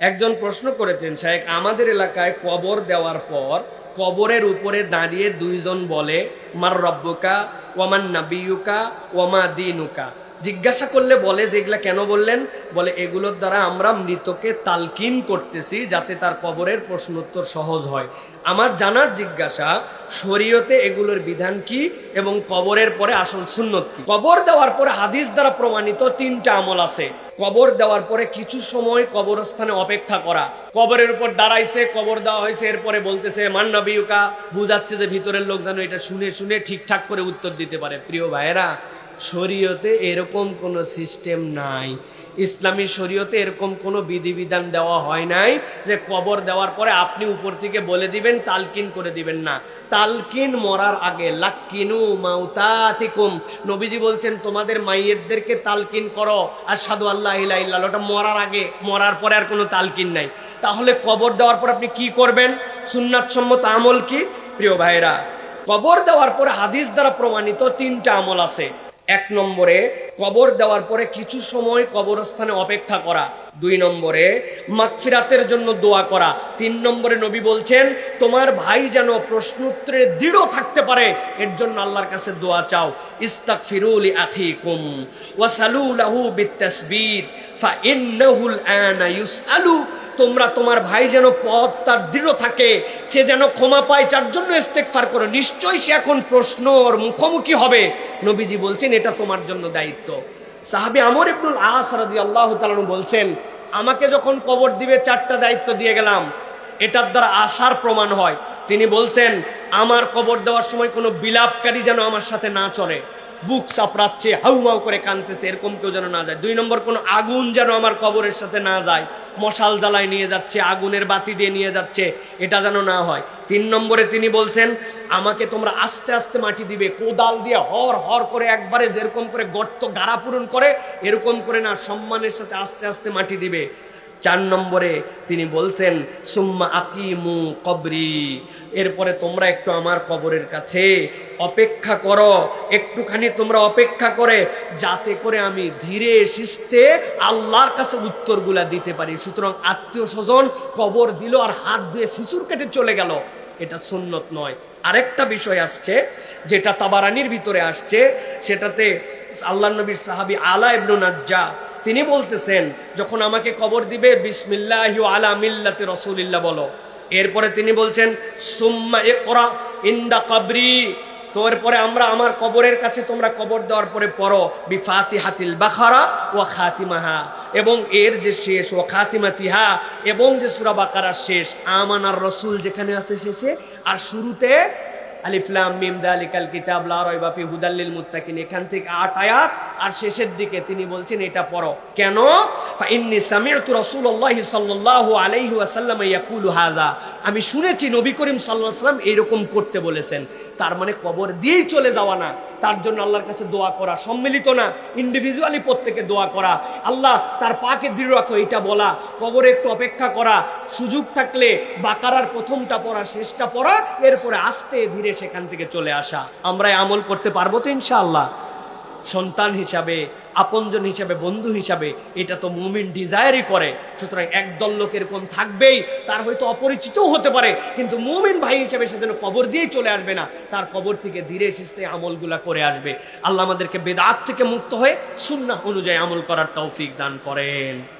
একজন প্রশ্ন করেছেন শাহেক আমাদের এলাকায় কবর দেওয়ার পর কবরের উপরে দাঁড়িয়ে দুইজন বলে, মার রব্বুকা ওয়ামান নাবিউকা ওয়ামা দিনুকা। জিজ্ঞাসা করলে বলে যে এগুলা কেন বললেন? বলে, এগুলোর দ্বারা আমরা মৃতকে তালকিন করতেছি যাতে তার কবরের প্রশ্নোত্তর সহজ হয়। আমার জানার জিজ্ঞাসা, শরীয়তে এগুলোর বিধান কি এবং কবরের পরে আসল সুন্নত কি? কবর দেওয়ার পরে হাদিস দ্বারা প্রমাণিত তিনটা আমল আছে। কবর দেওয়ার পরে কিছু সময় কবরস্থানে অপেক্ষা করা। কবরের উপর দাঁড়াইছে, কবর দেওয়া হয়েছে, এরপরে বলতেছে, মান নবীকা বুঝাচ্ছে যে ভিতরের লোক যেন এটা শুনে শুনে ঠিকঠাক করে উত্তর দিতে পারে। প্রিয় ভাইয়েরা শরীয়তে এরকম কোনো সিস্টেম নাই। ইসলামী শরীয়তে এরকম কোনো বিধিবিধান দেওয়া হয় নাই যে কবর দেওয়ার পরে আপনি উপর থেকে বলে দিবেন, তালকিন করে দিবেন না। তালকিন মরার আগে, লাক্কিনু মাউতাতিকুম। নবীজি বলছেন, তোমাদের মাইয়েরদেরকে তালকিন করো। আর সাধু আল্লাহ ইল্লাল্লাহ। ওটা মরার আগে, মরার পরে আর কোনো তালকিন নাই। তাহলে কবর দেওয়ার পর আপনি কি করবেন? সুন্নাত সম্মত আমল কি? প্রিয় ভাইরা কবর দেওয়ার পরে হাদিস দ্বারা প্রমাণিত তিনটা আমল আছে। এক নম্বরে কবর দেওয়ার পরে কিছু সময় কবরস্থানে অপেক্ষা করা। দুই নম্বরে মাগফিরাতের জন্য দোয়া করা। তিন নম্বরে নবী বলছেন, তোমার ভাই যেন প্রশ্নোত্তরে দৃঢ় থাকতে পারে, এর জন্য আল্লাহর কাছে দোয়া চাও। ইস্তাগফিরু লি আখিকুম ওয়াসালু লাহু বিত্তাসবির ফাইন্নাহুল আনা ইউসআলু তোমরা তোমার ভাই যেন পথ তার দৃঢ় থাকে, সে যেন ক্ষমা পায়, যার জন্য ইস্তেগফার করো। নিশ্চয়ই সে এখন প্রশ্ন ওর মুখোমুখি হবে। নবীজি বলছেন, এটা তোমার জন্য দায়িত্ব। সাহাবী আমর ইবনুল আস রাদিয়াল্লাহু তাআলা বলছেন, আমাকে যখন কবর দিবে, চারটা দায়িত্ব দিয়ে গেলাম। এটার দ্বারা আশার প্রমাণ হয়। তিনি বলছেন, আমার কবর দেওয়ার সময় কোনো বিলাপকারী যেন আমার সাথে না চলে বুক চাপড়াচ্ছে হাউ হাউমাউ করে কানতেছে এরকম কেউ যেন না যায়। দুই নম্বর, কোনো আগুন যেন আমার কবরের সাথে না যায়। মশাল জ্বালায় নিয়ে যাচ্ছে, আগুনের বাতি দিয়ে নিয়ে যাচ্ছে, এটা যেন না হয়। তিন নম্বরে তিনি বলছেন, আমাকে তোমরা আস্তে আস্তে মাটি দিবে, কোদাল দিয়ে হর হর করে একবারে যেরকম করে গর্ত গাড়া পূরণ করে, এরকম করে না, সম্মানের সাথে আস্তে আস্তে মাটি দিবে। চার নম্বরে তিনি বলছেন, সুম্মা আকিমু কবরি। এরপরে তোমরা একটু আমার কবরের কাছে অপেক্ষা করো, একটুখানি তোমরা অপেক্ষা করে, যাতে করে আমি ধীরে সিস্তে আল্লাহর কাছে উত্তরগুলা দিতে পারি। সুতরাং আত্মীয় স্বজন কবর দিল আর হাত ধুয়ে শিশুর কেটে চলে গেল। এটা সুন্নত নয়। আরেকটা বিষয় আসছে, যেটা তাবারানির ভিতরে আসছে, সেটাতে আল্লাহ নবীর সাহাবি আলা ইবনু নাজ্জা, তিনি বলতেছেন, যখন আমাকে কবর দিবে, বিসমিল্লাহ আলা মিল্লাতে রসুলিল্লাহ বলো। এরপরে তিনি বলছেন, সুম্মা এ করা ইন্দা কবরি তো এরপরে আমরা আমার কবরের কাছে তোমরা কবর দেওয়ার পরে পড়ো বিফাতি হাতিল বাখারা ও খাতিমাহা। এবং এর যে শেষ ও খাতিমাতিহা, এবং যে সুরা বাকারার শেষ, আমানার রসুল যেখানে আছে শেষে, আর শুরুতে আলিফলাম মিম দালিকাল কিতাব, লা বাপি হুদাল্লিল মুত্তাকিন। এখান থেকে আট আয়াত, আর শেষের দিকে তিনি বলছেন, এটা পড়ো। কেন? ইন্নী সামি'তু রাসূলুল্লাহি সাল্লাল্লাহু আলাইহি ওয়াসাল্লাম ইয়াকুলু হাযা। আমি শুনেছি নবী করিম সাল্লাল্লাহু আলাইহি ওয়াসাল্লাম এরকম করতে বলেছেন। তার মানে কবর দিয়েই চলে যাওয়া না। তার জন্য আল্লাহর কাছে দোয়া করা সম্মিলিত না। ইন্ডিভিজুয়ালি প্রত্যেকে দোয়া করা। আল্লাহ তার পাকে দৃঢ় রাখো এটা বলা। কবরে একটু অপেক্ষা করা। সুযোগ থাকলে বাকারার প্রথমটা পড়া, শেষটা পড়া, এরপরে আস্তে ধীরে সেখান থেকে চলে আসা। আমরা আমল করতে পারব তো ইনশাআল্লাহ। সন্তান হিসাবে, আপনজন হিসাবে, বন্ধু হিসাবে এটা তো মুমিন ডিজায়ারই করে। সুতরাং একদল লোক এরকম থাকবেই, তার হয়তো অপরিচিতও হতে পারে, কিন্তু মুমিন ভাই হিসাবে সেদিন কবর দিয়েই চলে আসবে না, তার কবর থেকে ধীরে সুস্থে আমলগুলা করে আসবে। আল্লাহ আমাদেরকে বেদাত থেকে মুক্ত হয়ে সুন্না অনুযায়ী আমল করার তৌফিক দান করেন।